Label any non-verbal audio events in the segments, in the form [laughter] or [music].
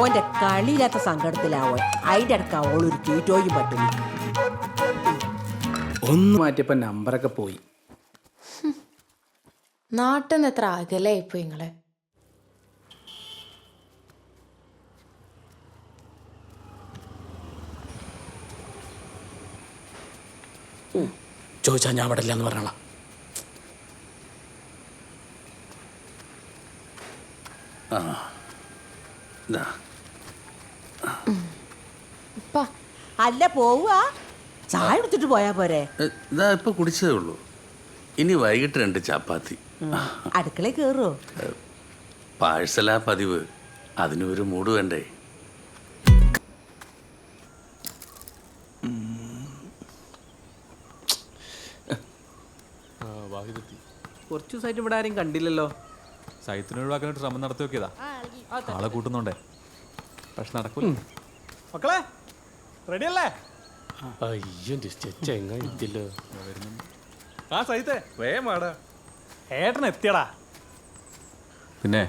ഓന്റെ കളിയില്ലാത്ത സങ്കടത്തിലാവോ അതിന്റെ അടുക്ക അവളൊരു തീറ്റോയും പറ്റുന്നു ഒന്ന് മാറ്റിയപ്പോ നമ്പറൊക്കെ പോയി. നാട്ടിൽ നിന്ന് എത്ര അകലെ ഇപ്പൊ നിങ്ങൾ? ചോദിച്ചാ ഞാൻ അവിടെ ഇല്ലെന്ന് പറഞ്ഞോളാം. ഇപ്പാ അല്ല പോവുക. ചായ എടുത്തിട്ട് പോയാ പോരെ. ഇതാ ഇപ്പൊ കുടിച്ചതേ ഉള്ളൂ. ഇനി വൈകിട്ട് രണ്ട് ചപ്പാത്തി. അടുക്കള കേറോ പാഴ്സലാ പതിവ്. അതിനൊരു ഒരു മൂട് വേണ്ടേ? കുറച്ച് ദിവസമായിട്ട് ഇവിടെ ആരും കണ്ടില്ലല്ലോ. സൈത്തിനെ ഒഴിവാക്കാനായിട്ട് ശ്രമം നടത്തി നോക്കിയതാ ആളെ കൂട്ടുന്നുണ്ടേ. പക്ഷെ നടക്കൂല. മക്കളെ റെഡി അല്ലേ അയ്യോ ചെങ്ങ ആ സൈത്തെ വേഗം വാടാ. ഏട്ടൻ എത്തിയടാ. പിന്നെ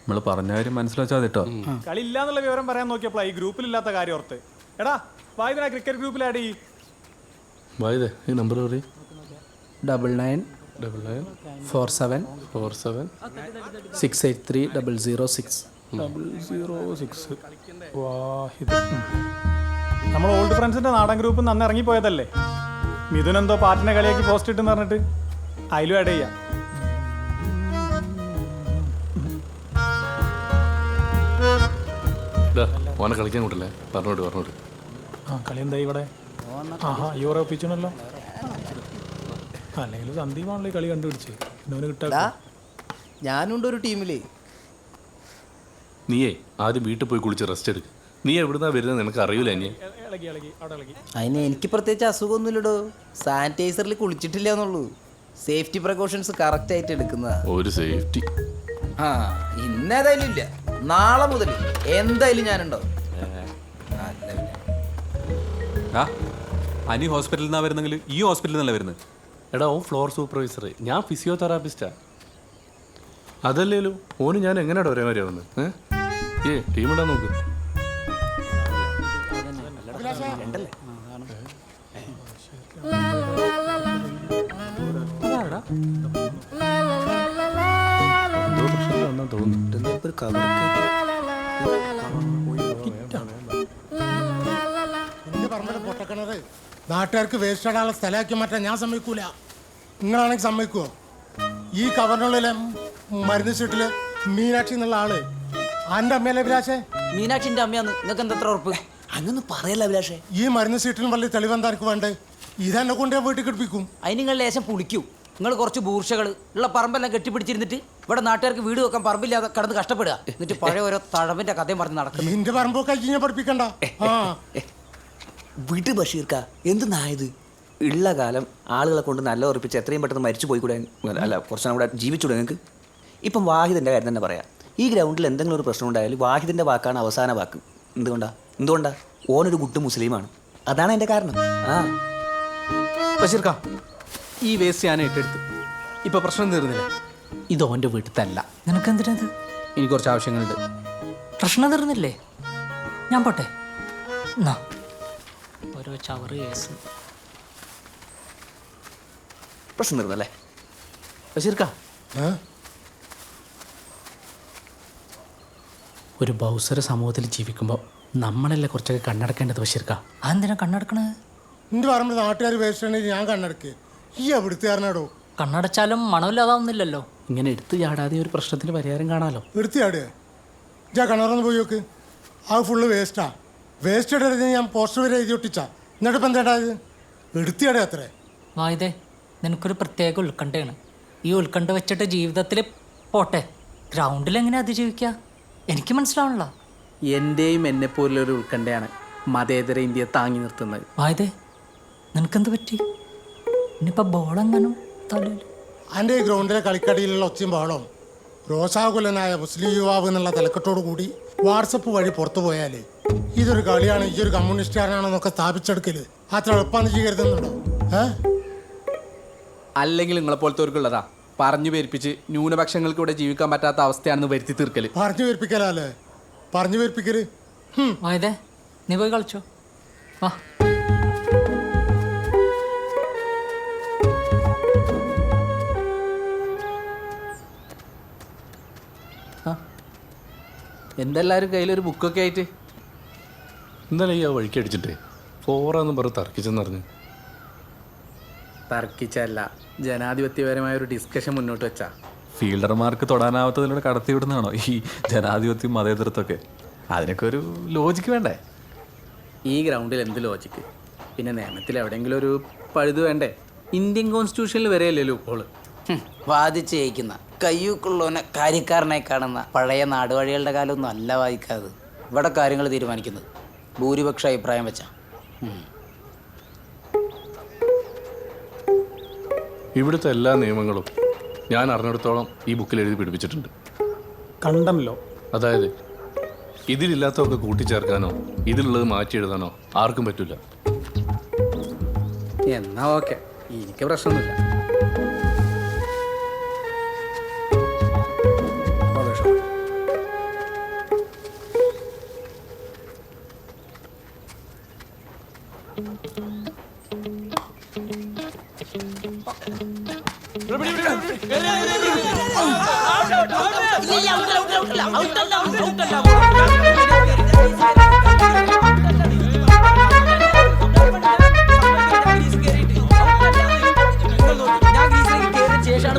നമ്മൾ പറഞ്ഞ കാര്യം മനസ്സിലാച്ചാൽ കേട്ടോ കളി ഇല്ലാന്നുള്ള വിവരം പറയാൻ നോക്കിയപ്പോഴാ ഈ ഗ്രൂപ്പിൽ ഇല്ലാത്ത കാര്യം ഓർത്ത്. എടാ വായുദിന ക്രിക്കറ്റ് ഗ്രൂപ്പിൽ ആഡ് ചെയ്യ്. വായതേ ഈ നമ്പർ പറയും. Double nine double nine. Four seven four seven. Six eight three double zero six. Double zero six. Wahid. നമ്മൾ ഓൾഡ് ഫ്രണ്ട്സിന്റെ നാടൻ ഗ്രൂപ്പ് നിന്ന് ഇറങ്ങി പോയതല്ലേ മിഥുൻ എന്തോ പാട്ടിനെ കളിയാക്കി പോസ്റ്റ് ഇട്ടെന്ന് പറഞ്ഞിട്ട് അതിലും ആഡ് ചെയ്യാം. ഓനെ കളിക്കാൻ കൂട്ടല്ലേ? പറഞ്ഞോട്ട് പറഞ്ഞോട്ട്. ആ കളി എന്താ ഇവിടെ? ആഹാ ഒപ്പിച്ചണല്ലോ. അല്ലെങ്കിൽ സന്ദീപാണല്ലോ ഈ കളി കണ്ടുപിടിച്ച്. ഇന്നവന് കിട്ടാ ഞാനുണ്ട് ഒരു ടീമിൽ നീയേ ആദ്യം വീട്ടിൽ പോയി കുളിച്ച് റെസ്റ്റ് എടുക്ക്. നീ എവിടുന്നാ വരുന്നത്? നിനക്ക് അറിയൂല അതിന് എനിക്ക് പ്രത്യേകിച്ച് അസുഖമൊന്നുമില്ലടോ. സാനിറ്റൈസറിൽ കുളിച്ചിട്ടില്ല എന്നുള്ളൂ സേഫ്റ്റി പ്രിക്കോഷൻസ് കറക്റ്റ് ആയിട്ട് എടുക്കുന്നതാ. ഒരു സേഫ്റ്റി. ആ ഇന്നേതായാലും ഇല്ല. നാളെ മുതൽ എന്തായാലും ഞാനുണ്ടാവും പിന്നെ. ആ അനി ഹോസ്പിറ്റലിൽ നിന്നാ വരുന്നെങ്കിൽ ഈ ഹോസ്പിറ്റലിൽ നിന്നല്ല വരുന്നത് എടാ ഓൻ ഫ്ലോർ സൂപ്പർവൈസർ ഞാൻ ഫിസിയോതെറാപ്പിസ്റ്റാ അതല്ലേലും ഓന് ഞാൻ എങ്ങനെയാണ് ഒരേ മാതിരി ആവുന്നത് ഏ? ടീം ഇടാൻ നോക്ക്. തോന്നുന്നു പൊട്ടക്കിണറ് നാട്ടുകാർക്ക് വേസ്റ്റ് ഇടാനുള്ള സ്ഥലമാക്കി മാറ്റാൻ ഞാൻ സമ്മതിക്കൂല. നിങ്ങളാണെങ്കിൽ സമ്മതിക്കുമോ ഈ കവറിനുള്ളിലെ മരുന്ന് ചീട്ടിൽ മീനാക്ഷി എന്നുള്ള ആൾ. ആന്റെ അമ്മയല്ലേ അഭിലാഷേ? മീനാക്ഷിന്റെ അമ്മയാന്ന്. നിങ്ങൾക്ക് എന്താ ഉറപ്പ്? അങ്ങനൊന്നും പറയല്ല അഭിലാഷേ. ഈ മരുന്ന് ചീട്ടിന് വലിയ തെളിവെന്താ എനിക്ക് വേണ്ടേ ഇതെന്നെ കൊണ്ട് ഞാൻ വീട്ടിൽ കിടപ്പിക്കും. അതിന് നിങ്ങൾ ലേശം പുളിക്കൂ. നിങ്ങൾ കുറച്ച് ബൂർഷകൾ ഉള്ള പറമ്പെല്ലാം കെട്ടിപ്പിടിച്ചിരുന്നിട്ട് ഇവിടെ നാട്ടുകാർക്ക് വീട് വെക്കാൻ പറമ്പില്ലാതെ കടന്ന് കഷ്ടപ്പെടുക. എന്നിട്ട് പഴയ ഓരോ തഴവിന്റെ കഥയും പറഞ്ഞ് നടക്കും നിന്റെ പറമ്പൊക്കെ കഴിഞ്ഞ പഠിപ്പിക്കണ്ട. ആ. വിട് ബഷീർക്ക എന്ത് നായത്? ഉള്ള കാലം ആളുകളെ കൊണ്ട് നല്ല ഉറപ്പിച്ച് എത്രയും പെട്ടെന്ന് മരിച്ചു പോയി പോയിക്കൂടെ? അല്ല കുറച്ച് കൂടെ ജീവിച്ചൂടെ നിങ്ങൾക്ക് ഇപ്പം വാഹിദിന്റെ കാര്യം തന്നെ പറയാം. ഈ ഗ്രൗണ്ടിൽ എന്തെങ്കിലും ഒരു പ്രശ്നം ഉണ്ടായാലും വാഹിദിന്റെ വാക്കാണ് അവസാന വാക്ക്. എന്തുകൊണ്ടാ? എന്തുകൊണ്ടാ? ഓനൊരു ഗുഡ് മുസ്ലിമാണ്. അതാണ് എന്റെ കാരണം. ആ. ബഷീർക്ക ഈ വേസ്റ്റ് ഞാൻ ഏറ്റെടുത്ത് ഇപ്പൊ പ്രശ്നം തീർന്നില്ല. ഇത് ഓന്റെ വീട്ടിലല്ല. നിനക്ക് എന്തിനത് എനിക്ക് കുറച്ച് ആവശ്യങ്ങളുണ്ട്. പ്രശ്നം തീർന്നില്ലേ? ഞാൻ പോട്ടെ. എന്നാ. ഓരോ ചവറ് കേസ്. പ്രശ്നം തീർന്നല്ലേ? ബഷീർക്ക ഒരു ബൗസര സമൂഹത്തിൽ ജീവിക്കുമ്പോൾ നമ്മളല്ലേ കുറച്ചൊക്കെ കണ്ണടക്കേണ്ടത് ബഷീർക്ക അതെന്തിനാ കണ്ണടക്കണത്? എന്ത് പറഞ്ഞത് നാട്ടുകാർ വേസ്റ്റ് ഞാൻ കണ്ണെടുക്ക്. ഈ കണ്ണടച്ചാലും മണമില്ലാതാവുന്നില്ലല്ലോ ഇങ്ങനെ എടുത്തു ചാടാതെ ഒരു പ്രശ്നത്തിന് പരിഹാരം കാണാലോ? എടുത്തിയാടുക ജാ കിണറൊന്ന് പോയി നോക്ക്. ആ ഫുള്ള് വേസ്റ്റാ വേസ്റ്റ് ഇടരുത് ഞാൻ പോസ്റ്റർ വരെ എഴുതി ഒട്ടിച്ചാ. എന്നിട്ട് ഇപ്പം എന്താണ്ടായത് എടുത്തിയാടുക അത്രേ. വായുതേ നിനക്കൊരു പ്രത്യേക ഉത്കണ്ഠയാണ്. ഈ ഉത്കണ്ഠ വെച്ചിട്ട് ജീവിതത്തിൽ പോട്ടെ. ഗ്രൗണ്ടിൽ എങ്ങനെ അതിജീവിക്കുക എനിക്ക് മനസ്സിലാവണല്ലോ. എന്റെയും എന്നെ പോലുള്ളൊരു ഉത്കണ്ഠയാണ് മതേതര ഇന്ത്യ താങ്ങി നിർത്തുന്നത്. വായുതേ നിനക്കെന്ത് പറ്റി? ഇനിയിപ്പോൾ ബോളെങ്ങനും തലയിൽ ഈ ഗ്രൗണ്ടിലെ കളിക്കടിയിലുള്ള ഒച്ചയും ബഹളവും രോഷാകുലനായ മുസ്ലിം യുവാവ് എന്നുള്ള തലക്കെട്ടോടു കൂടി വാട്സപ്പ് വഴി പുറത്തു പോയാലേ ഇതൊരു കളിയാണ് ഈ ഒരു കമ്മ്യൂണിസ്റ്റുകാരനാണെന്നൊക്കെ സ്ഥാപിച്ചെടുക്കൽ. അത്ര എളുപ്പമെന്ന് ചെയ്യരുതെന്നുണ്ടോ അല്ലെങ്കിൽ നിങ്ങളെ പോലത്തെവർക്കുള്ളതാ പറഞ്ഞു പേരിപ്പിച്ച് ന്യൂനപക്ഷങ്ങൾക്ക് ഇവിടെ ജീവിക്കാൻ പറ്റാത്ത അവസ്ഥയാണെന്ന് വരുത്തി തീർക്കൽ. പറഞ്ഞു പേരിപ്പിക്കലല്ലേ പറഞ്ഞു പേരിപ്പിക്കൽ. നീ പോയി കളിച്ചോ. വാ. എന്തെല്ലാവരും കയ്യിലൊരു ബുക്കൊക്കെ ആയിട്ട്? ഇന്നലെ ഈ ആ വഴിക്ക് അടിച്ചിട്ടേ ഫോറാന്ന് പറഞ്ഞ് തർക്കിച്ചെന്ന് പറഞ്ഞു തർക്കിച്ചല്ല ജനാധിപത്യപരമായ ഒരു ഡിസ്കഷൻ മുന്നോട്ട് വെച്ചാ. ഫീൽഡർമാർക്ക് തൊടാനാവാത്തതിലൂടെ കടത്തി വിടുന്നതാണോ ഈ ജനാധിപത്യം മതേതരത്വമൊക്കെ? അതിനൊക്കെ ഒരു ലോജിക്ക് വേണ്ടേ? ഈ ഗ്രൗണ്ടിൽ എന്ത് ലോജിക്ക് പിന്നെ നിയമത്തിൽ എവിടെയെങ്കിലും ഒരു പഴുത് വേണ്ടേ? ഇന്ത്യൻ കോൺസ്റ്റിറ്റ്യൂഷനിൽ വരെയല്ലേ ലൂപ്പോൾ ഹും, വാദിച്ച് ജയിക്കുന്ന. കയ്യൂക്കുള്ളവനെ കാര്യക്കാരനായി കാണുന്ന പഴയ നാടുവഴികളുടെ കാലമൊന്നും അല്ല വായിക്കാത്. ഇവിടെ കാര്യങ്ങൾ തീരുമാനിക്കുന്നത്. ഭൂരിപക്ഷ അഭിപ്രായം വെച്ച. ഇവിടുത്തെ എല്ലാ നിയമങ്ങളും ഞാൻ അറിഞ്ഞിടത്തോളം ഈ ബുക്കിൽ എഴുതി പിടിപ്പിച്ചിട്ടുണ്ട്. കണ്ടല്ലോ. അതായത് ഇതിലില്ലാത്തതൊക്കെ കൂട്ടിച്ചേർക്കാനോ ഇതിലുള്ളത് മാറ്റി എഴുതാനോ ആർക്കും പറ്റില്ല എന്നാ ഓക്കെ. എനിക്ക് പ്രശ്നമൊന്നുമില്ല.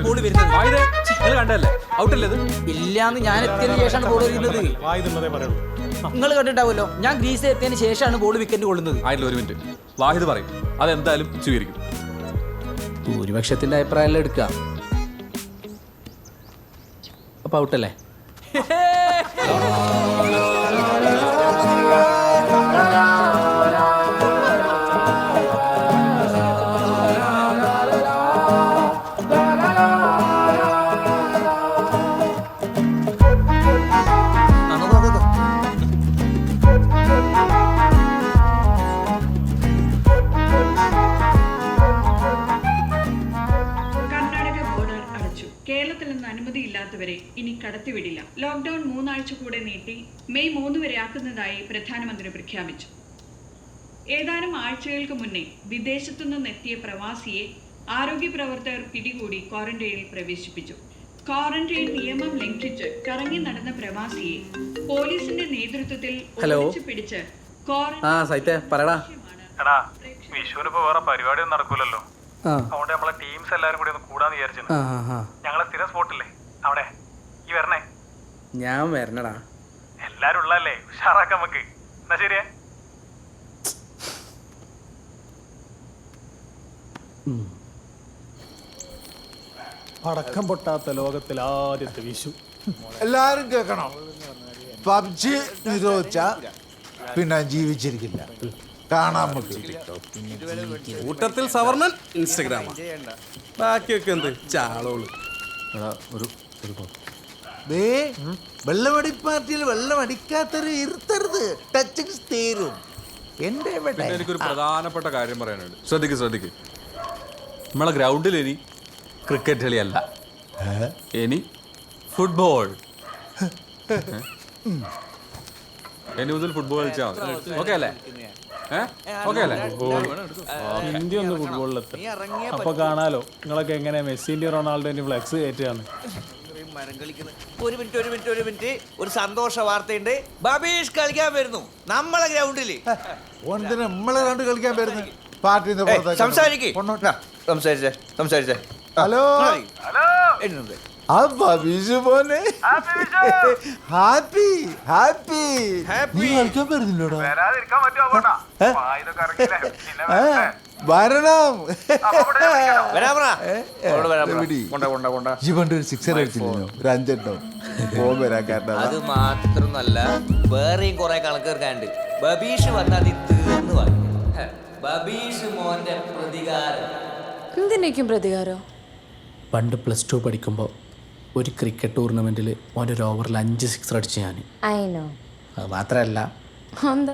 നിങ്ങൾ കണ്ടല്ലേ ഔട്ടല്ലേ ഇത് ഞാൻ എത്തിയതിന് ശേഷമാണ് ബോൾ വരുന്നത് നിങ്ങൾ ഞാൻ ശേഷമാണ് ബോൾ വിക്കറ്റ് കൊള്ളുന്നത് ഒരു മിനിറ്റ് വാഹിദ് പറയും. അതെന്തായാലും സ്വീകരിക്കും. ഭൂരിപക്ഷത്തിന്റെ അഭിപ്രായം എടുക്കുക? അപ്പൊ ഔട്ടല്ലേ കേരളത്തിൽ ഇല്ലാത്തവരെ ഇനി കടത്തിവിടില്ല. ലോക്ക്ഡൌൺ മൂന്നാഴ്ച കൂടെ നീട്ടി മെയ് മൂന്ന് വരെ ആക്കുന്നതായി പ്രധാനമന്ത്രി പ്രഖ്യാപിച്ചു. ഏതാനും ആഴ്ചകൾക്ക് മുന്നേ വിദേശത്തു നിന്നെത്തിയ പ്രവാസിയെ ആരോഗ്യ പ്രവർത്തകർ പിടികൂടി ക്വാറന്റൈനിൽ പ്രവേശിപ്പിച്ചു. ക്വാറന്റൈൻ നിയമം ലംഘിച്ച് കറങ്ങി നടന്ന പ്രവാസിയെ പോലീസിന്റെ നേതൃത്വത്തിൽ പിടിച്ച് ക്വാറന്റൈൻ ആ സൈറ്റേ പറടാ എടാ വിഷുവിനിപ്പോ വേറെ പരിപാടിയൊന്നും നടക്കൂലല്ലോ. അതുകൊണ്ട് നമ്മളെ ടീംസ് എല്ലാരും കൂടി ഒന്ന് കൂടാന്ന് വിചാരിച്ചു ഞങ്ങളെ സ്ഥിരം സ്പോട്ടില്ലേ അവിടെ. ഈ വരണേ. ഞാൻ വരണടാ. എല്ലാരും ഉള്ളല്ലേ ഉഷാറാക്കാം നമുക്ക്. എന്നാ ശരിയേ. പടക്കം പൊട്ടാത്ത ലോകത്തിൽ ആദ്യത്തെ വിഷു. എല്ലാരും കേൾക്കണം? പബ്ജി നിരോധിച്ച പിന്നെ ജീവിച്ചിരിക്കില്ല. കാണാൻ നമുക്ക്. കൂട്ടത്തിൽ സവർണൻ ഇൻസ്റ്റഗ്രാമാണ് ബാക്കിയൊക്കെ എന്ത്? ചാളോൾ. ഒരു ദേ വെള്ളമടി പാർട്ടിയിൽ വെള്ളം വെള്ളമടിക്കാത്തൊരു ഇരുത്തരുത്. ടച്ചിങ് തീരും. എന്റെ പിന്നെ എനിക്കൊരു പ്രധാനപ്പെട്ട കാര്യം പറയാനുണ്ട്. ശ്രദ്ധിക്ക് ശ്രദ്ധിക്ക്. നമ്മളെ ഗ്രൗണ്ടിൽ ഇനി ക്രിക്കറ്റ് കളിയല്ല. ഇനി ഫുട്ബോൾ. ഇനി മുതൽ ഫുട്ബോൾ കളിച്ചാൽ മതി. ഓക്കെ അല്ലേ? ഓക്കെ അല്ലേ? ഇന്ത്യ ഒന്ന് ഫുട്ബോളിലെത്തും. അപ്പൊ കാണാലോ നിങ്ങളൊക്കെ എങ്ങനെ മെസ്സിന്റെ റൊണാൾഡോന്റെ ഫ്ലെക്സ് കയറ്റുകയാണ്. ഒരു മിനിറ്റ് ഒരു മിനിറ്റ് ഒരു മിനിറ്റ്. ഒരു സന്തോഷ വാർത്തയുണ്ട്. ബബീഷ് കളിക്കാൻ വരുന്നു. നമ്മളെ ഗ്രൗണ്ടിൽ നമ്മളെ രണ്ട് കളിക്കാൻ വരുന്നു പാർട്ടി സംസാരിക്കേ. സംസാരിച്ചേ സംസാരിച്ചേ. ഹലോ? എന്നുണ്ട് പോനെ ഹാപ്പി ഹാപ്പി നീ കളിക്കാൻ വരുന്നില്ലോടാ? വരണം. ഈ പണ്ട് [laughs] ഒരു സിക്സർ ഒരു അഞ്ചെണ്ണോ ഫോൺ വരാൻ കാരണം അത്. മാത്രമല്ല വേറെയും കുറെ കണക്കേർക്കാണ്ട് ബബീഷ് വന്നാൽ അത് തീർന്നു ബബീഷ് മോന്റെ പ്രതികാരം. എന്തിനേക്കും പ്രതികാരം? പണ്ട് പ്ലസ് ടു പഠിക്കുമ്പോൾ ഒരു ക്രിക്കറ്റ് ടൂർണമെന്റിൽ ഓന്റെ ഒരു ഓവറിൽ അഞ്ച് സിക്സർ അടിച്ച് ഞാൻ. അത് മാത്രമല്ല എന്താ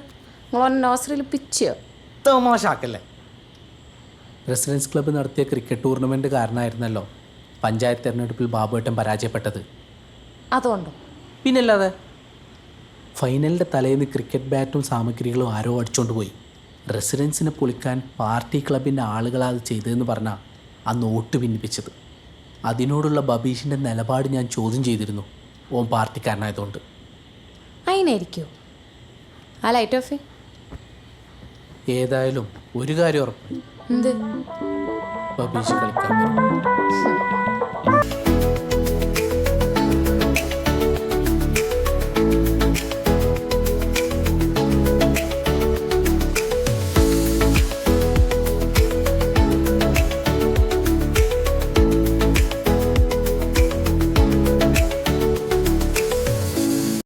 നിങ്ങൾ നോസറിൽ പിച്ചിയോ? തമാശാക്കല്ലേ റെസിഡൻസ് ക്ലബ്ബ് നടത്തിയ ക്രിക്കറ്റ് ടൂർണമെന്റ് കാരണമായിരുന്നല്ലോ പഞ്ചായത്ത് തിരഞ്ഞെടുപ്പിൽ ബാബുവേട്ടൻ പരാജയപ്പെട്ടത്. അതുകൊണ്ടോ? പിന്നല്ലാതെ? ഫൈനലിന്റെ തലേന്ന് ക്രിക്കറ്റ് ബാറ്റും സാമഗ്രികളും ആരോ അടിച്ചുകൊണ്ട് പോയി. റെസിഡൻസിനെ പൊളിക്കാൻ പാർട്ടി ക്ലബിന്റെ ആളുകളാ അത് ചെയ്തതെന്ന് പറഞ്ഞാൽ ആ നോട്ട് ഭിന്നിപ്പിച്ചത് അതിനോടുള്ള ബബീഷിന്റെ നിലപാട് ഞാൻ ചോദ്യം ചെയ്തിരുന്നു. ഓൻ പാർട്ടിക്കാരനായതുകൊണ്ട്. അതിനായിരിക്കോ ആ ലൈറ്റ് ഓഫ് ഏതായാലും ഒരു കാര്യം ഉറപ്പ് എന്ത് ബബീഷ് കളിക്കാൻ വരും